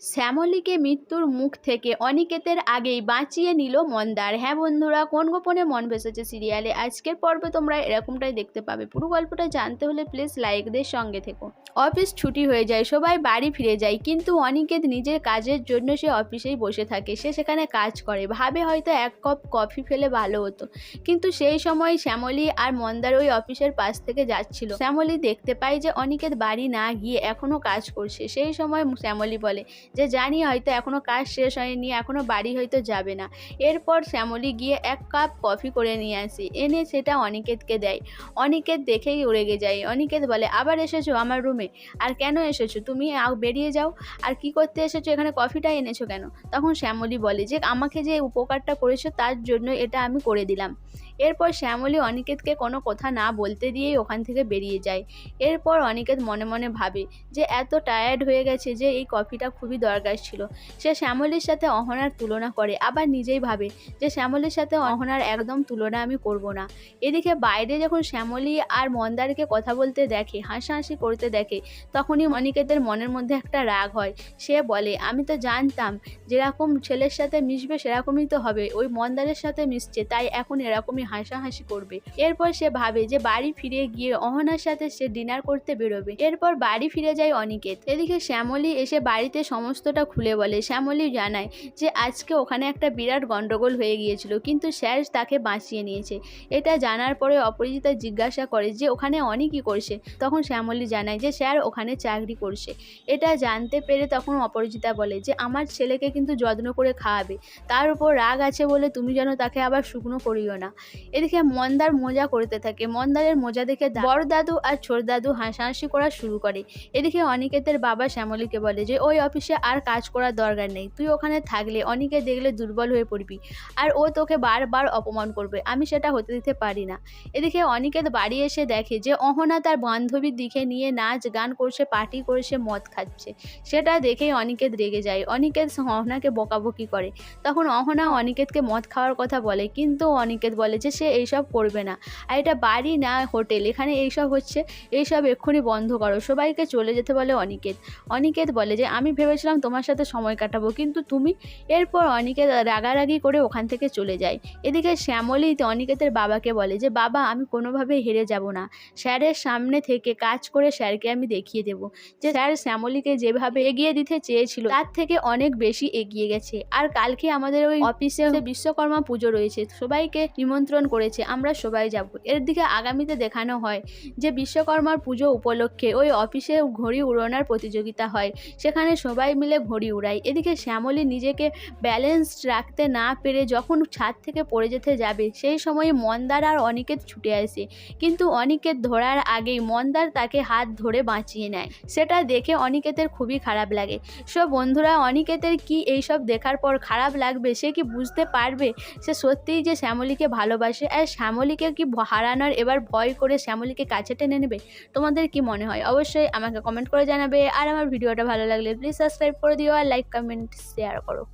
শ্যামলীকে মৃত্যুর মুখ থেকে অনিকেতের আগেই বাঁচিয়ে নিল মন্দার। হ্যাঁ বন্ধুরা, কোন গোপনে মন ভেসেছে সিরিয়ালে? আজকের পর্বে তোমরা এরকমটাই দেখতে পাবে। পুরো গল্পটা জানতে হলে প্লিজ লাইকদের সঙ্গে থেকো। অফিস ছুটি হয়ে যায়, সবাই বাড়ি ফিরে যায়, কিন্তু অনিকেত নিজের কাজের জন্য সে অফিসেই বসে থাকে। সে সেখানে কাজ করে। ভাবে হয়তো এক কাপ কফি ফেলে ভালো হতো। কিন্তু সেই সময় শ্যামলী আর মন্দার ওই অফিসের পাশ থেকে যাচ্ছিল। শ্যামলী দেখতে পায় যে অনিকেত বাড়ি না গিয়ে এখনও কাজ করছে। সেই সময় শ্যামলী বলে যে জানি হয়তো এখনও কাজ শেষ হয়নি এখনও বাড়ি হয়তো যাবে না। এরপর শ্যামলী গিয়ে এক কাপ কফি করে নিয়ে আসি। এনে সেটা অনিকেতকে দেয়। অনিকেত দেখেই রেগে যায়। অনিকেত বলে, আবার এসেছ আমার রুমে আর কেন এসেছ? তুমি বেরিয়ে যাও। আর কি করতে এসেছ? এখানে কফিটা এনেছো কেন? তখন শ্যামলী বলে, যে আমাকে যে উপকারটা করেছ তার জন্য এটা আমি করে দিলাম। এরপর শ্যামলী অনিকেতকে কোনো কথা না বলতে দিয়েই ওখান থেকে বেরিয়ে যায়। এরপর অনিকেত মনে মনে ভাবে যে, এত টায়ার্ড হয়ে গেছে যে, এই কফিটা খুবই দরকার ছিল। সে শ্যামলীর সাথে অহনার তুলনা করে। আবার নিজেই ভাবে যে শ্যামলীর সাথে অহনার একদম তুলনা আমি করব না। এদিকে বাইরে যখন শ্যামলী আর মন্দারকে কথা বলতে দেখে, হাসাহাসি করতে দেখে, তখনই অনিকেতের মনের মধ্যে একটা রাগ হয়। সে বলে, আমি তো জানতাম যেরকম ছেলের সাথে মিশবে সেরকমই তো হবে। ওই মন্দারের সাথে মিশছে, তাই এখন এরকমই হাসাহাসি করবে। এরপর সে ভাবে যে বাড়ি ফিরে গিয়ে অহনার সাথে সে ডিনার করতে বেরোবে। এরপর বাড়ি ফিরে যায় অনিকেত। এদিকে শ্যামলী এসে বাড়িতে সমস্তটা খুলে বলে। শ্যামলী জানায় যে, আজকে ওখানে একটা বিরাট গন্ডগোল হয়ে গিয়েছিল, কিন্তু স্যার তাকে বাঁচিয়ে নিয়েছে। এটা জানার পরে অপরাজিতা জিজ্ঞাসা করে যে, ওখানে অনেকই করছে? তখন শ্যামলী জানায় যে, স্যার, ওখানে চাকরি করছে। এটা জানতে পেরে তখন অপরাজিতা বলে যে, আমার ছেলেকে কিন্তু যত্ন করে খাওয়াবে। তার উপর রাগ আছে বলে তুমি যেন তাকে আবার শুকনো করিও না। এদিকে মন্দার মজা করতে থাকে। মন্দারের মজা দেখে বড় দাদু আর ছোট দাদু হাসাহাসি করা শুরু করে। এদিকে অনিকেতের বাবা শ্যামলীকে বলে যে, ওই অফিসে আর কাজ করার দরকার নেই। তুই ওখানে থাকলে অনিকে দেখলে দুর্বল হয়ে পড়বি আর ও তোকে বারবার অপমান করবে। আমি সেটা হতে দিতে পারি না। এদিকে অনিকেত বাড়ি এসে দেখে যে অহনা তার বান্ধবীর দিকে নিয়ে নাচ গান করছে, পার্টি করছে, মদ খাচ্ছে। সেটা দেখেই অনিকেত রেগে যায়। অনিকেত অহনাকে বকাবকি করে। তখন অহনা অনিকেতকে মদ খাওয়ার কথা বলে। কিন্তু অনিকেত বলে যে সে এইসব করবে না। আর এটা বাড়ি না হোটেল। এখানে এইসব হচ্ছে, এইসব এক্ষুনি বন্ধ করো। সবাইকে চলে যেতে বলে অনিকেত। অনিকেত বলে যে, আমি ভেবেছিলাম তোমার সাথে সময় কাটাবো। কিন্তু তুমি এরপর অনিকেত রাগারাগি করে ওখান থেকে চলে যায়। এদিকে শ্যামলী অনিকেতের বাবাকে বলে যে, বাবা, আমি কোনোভাবেই হেরে যাব না। স্যারের সামনে থেকে কাজ করে স্যারকে আমি দেখিয়ে দেব। যে স্যার শ্যামলীকে যেভাবে এগিয়ে দিতে চেয়েছিল, তার থেকে অনেক বেশি এগিয়ে গেছে। আর কালকে আমাদের ওই অফিসে বিশ্বকর্মা পুজো রয়েছে, সবাইকে নিমন্ত্রণ করেছে, আমরা সবাই যাব। এর দিকে আগামীতে দেখানো হয় যে, বিশ্বকর্মার পুজো উপলক্ষে ওই অফিসে ঘড়ি উড়ানোর প্রতিযোগিতা হয়। সেখানে সবাই মিলে ঘড়ি উড়ায় এদিকে শ্যামলী নিজেকে ব্যালেন্স রাখতে না পেরে যখন ছাদ থেকে পড়ে যেতে যাবে, সেই সময় মন্দার আর অনিকেত ছুটে আসে। কিন্তু অনিকেত ধরার আগেই মন্দার তাকে হাত ধরে বাঁচিয়ে নেয়। সেটা দেখে অনিকেতের খুবই খারাপ লাগে। সব বন্ধুরা, অনিকেতের কি এইসব দেখার পর খারাপ লাগবে সে কি বুঝতে পারবে? সে সত্যিই যে শ্যামলীকে ভালোবাসে আর শ্যামলীকে কি হারানোর এবার ভয় করে শ্যামলীকে কাছে টেনে নেবে? তোমাদের কি মনে হয়? অবশ্যই আমাকে কমেন্ট করে জানাবে। আর আমার ভিডিওটা ভালো লাগলে প্লিজ সাবস্ক্রাইব করে দিও আর লাইক কমেন্ট শেয়ার করো।